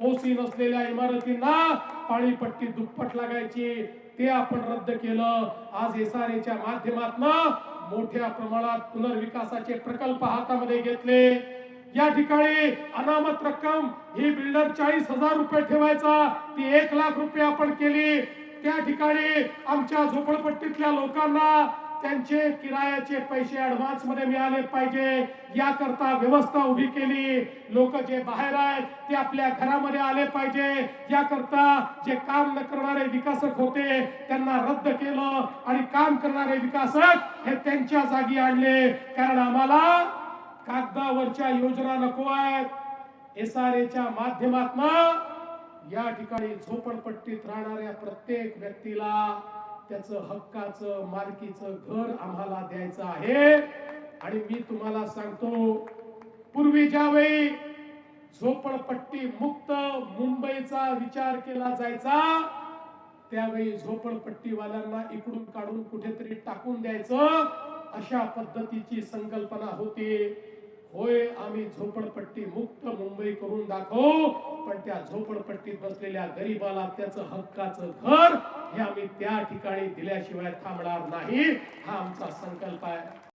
OC नसलेल्या इमारतींना पाळीपट्टी दुप्पट लागायची. ते आपण रद्द केलं. आज एसआरएच्या माध्यमातून मोठ्या प्रमाणात पुनर्विकासाचे प्रकल्प हातामध्ये घेतले. या ठिकाणी अनामत रक्कम ही बिल्डर चाळीस हजार रुपये ठेवायचा. ती एक लाख रुपये आपण केली. त्या ठिकाणी आमच्या झोपडपट्टीतल्या लोकांना त्यांचे किरायाचे पैसे ऍडव्हान्समध्ये मिळाले पाहिजे. याकरता व्यवस्था उभी केली. लोक जे बाहेर आहेत ते आपल्या घरामध्ये आले पाहिजे. याकरता जे काम न करणारे विकासक होते त्यांना रद्द केलं आणि काम करणारे विकासक हे त्यांच्या जागी आणले. कारण आम्हाला कागदावरच्या योजना नको आहेत. एस आर एच्या माध्यमातून या ठिकाणी झोपडपट्टीत राहणाऱ्या प्रत्येक व्यक्तीला त्याचं हक्काचं मालकीचं घर आम्हाला द्यायचं आहे. आणि मी तुम्हाला सांगतो पूर्वी ज्यावेळी झोपडपट्टी मुक्त मुंबईचा विचार केला जायचा त्यावेळी झोपडपट्टीवाल्यांना इकडून काढून कुठेतरी टाकून द्यायचं अशा पद्धतीची संकल्पना होती. होय आम्ही झोपडपट्टी मुक्त मुंबई करून दाखवू पण त्या झोपडपट्टीत बसलेल्या गरीबाला त्याचं हक्काचं घर हे आम्ही त्या ठिकाणी दिल्याशिवाय थांबणार नाही. हा आमचा संकल्प आहे.